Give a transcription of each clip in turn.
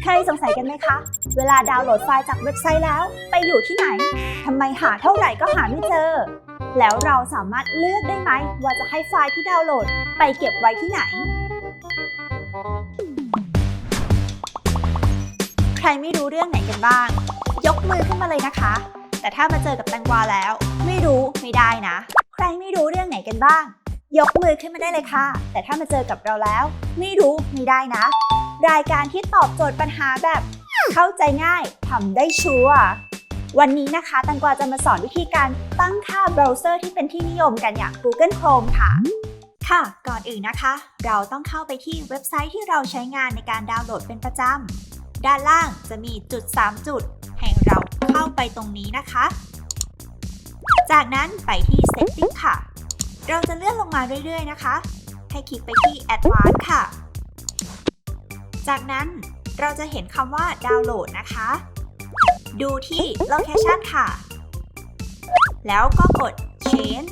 เคยสงสัยกันไหมคะ เวลาดาวน์โหลดไฟล์จากเว็บไซต์แล้ว ไปอยู่ที่ไหน ทำไมหาเท่าไหร่ก็หาไม่เจอ แล้วเราสามารถเลือกได้ไหม ว่าจะให้ไฟล์ที่ดาวน์โหลด ไปเก็บไว้ที่ไหน ใครไม่รู้เรื่องไหนกันบ้าง ยกมือขึ้นมาเลยนะคะ แต่ถ้ามาเจอกับแตงกวาแล้ว ไม่รู้ไม่ได้นะ ใครไม่รู้เรื่องไหนกันบ้าง ยกมือขึ้นมาได้เลยค่ะ แต่ถ้ามาเจอกับเราแล้ว ไม่รู้ไม่ได้นะ รายการที่ตอบโจทย์ปัญหาแบบเข้าใจง่ายทำได้ชัวร์วันนี้นะคะตังกวาจะมาสอนวิธีการตั้งค่าเบราว์เซอร์ที่เป็นที่นิยมกันอย่าง Google Chrome ค่ะ ค่ะ ก่อนอื่นนะคะ เราต้องเข้าไปที่เว็บไซต์ที่เราใช้งานในการดาวน์โหลดเป็นประจำ ด้านล่างจะมีจุด 3 จุด ให้เราเข้าไปตรงนี้นะคะ จากนั้นไปที่ Setting ค่ะ เราจะเลื่อนลงมาเรื่อยๆนะคะ ให้คลิกไปที่ Advanced ค่ะ จากนั้นเราจะเห็นคำว่าดาวน์โหลดนะคะ ดูที่ Location ค่ะ แล้วก็กด Change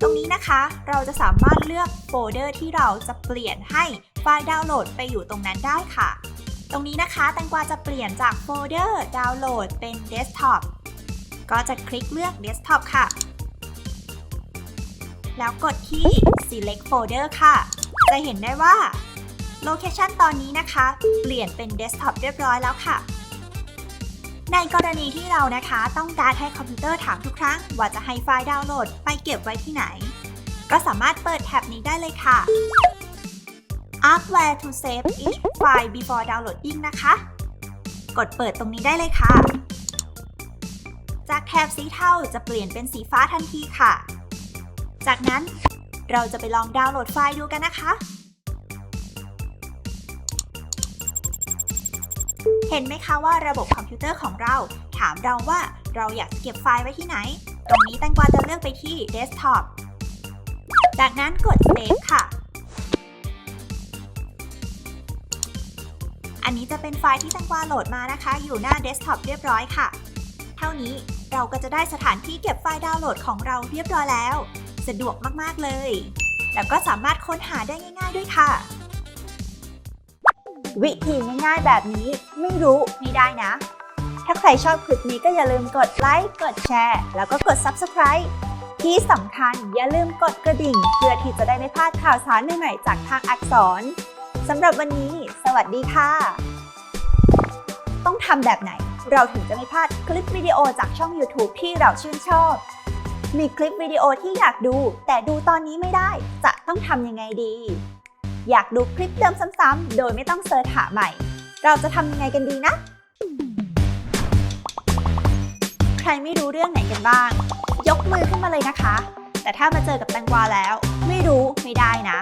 ตรงนี้นะคะ เราจะสามารถเลือกโฟลเดอร์ที่เราจะเปลี่ยนให้ไฟล์ดาวน์โหลดไปอยู่ตรงนั้นได้ค่ะ ตรงนี้นะคะแตงกวาจะเปลี่ยนจากโฟลเดอร์ดาวน์โหลดเป็น Desktop ก็จะคลิกเลือก Desktop ค่ะ แล้วกดที่ Select Folder ค่ะ จะเห็นได้ว่า โลเคชันตอนนี้นะคะ เปลี่ยนเป็น Desktop เรียบร้อยแล้วค่ะ ในกรณีที่เรานะคะต้องการให้คอมพิวเตอร์ถามทุกครั้ง ว่าจะให้ไฟล์ดาวน์โหลดไปเก็บไว้ที่ไหน ก็สามารถเปิดแท็บนี้ได้เลยค่ะ Ask where to save each file before downloading นะคะ กดเปิดตรงนี้ได้เลยค่ะ จากแถบสีเทาจะเปลี่ยนเป็นสีฟ้าทันทีค่ะ จากนั้นเราจะไปลองดาวน์โหลดไฟล์ดูกันนะคะ ห็นไหมคะว่าระบบคอมพิวเตอร์ของเรา ถามเราว่าเราอยากเก็บไฟล์ไว้ที่ไหน ตรงนี้แตงกวาจะเลือกไปที่ Desktop จากนั้นกด Save ค่ะ อันนี้จะเป็นไฟล์ที่แตงกวาโหลดมานะคะ อยู่หน้า Desktop เรียบร้อยค่ะ เท่านี้เราก็จะได้สถานที่เก็บไฟล์ดาวน์โหลดของเราเรียบร้อยแล้ว สะดวกมากๆเลย แล้วก็สามารถค้นหาได้ง่าย ๆ ด้วยค่ะ วิธีง่ายๆแบบนี้ไม่รู้ไม่ได้นะ ถ้าใครชอบคลิปนี้ก็อย่าลืมกดไลค์กดแชร์แล้วก็กด Subscribe ที่สำคัญอย่าลืมกดกระดิ่ง เพื่อที่จะได้ไม่พลาดข่าวสารใหม่ๆจากทางอักษรสำหรับวันนี้ สวัสดีค่ะ ต้องทำแบบไหน เราถึงจะไม่พลาดคลิปวิดีโอจากช่อง YouTube ที่เราชื่นชอบ มีคลิปวิดีโอที่อยากดู แต่ดูตอนนี้ไม่ได้ จะต้องทำยังไงดี อยากดูคลิปเดิมซ้ำๆ โดยไม่ต้องเสิร์ชหาใหม่ เราจะทำยังไงกันดีนะ ใครไม่รู้เรื่องไหนกันบ้าง ยกมือขึ้นมาเลยนะคะ แต่ถ้ามาเจอกับแตงกวาแล้ว ไม่รู้ไม่ได้นะ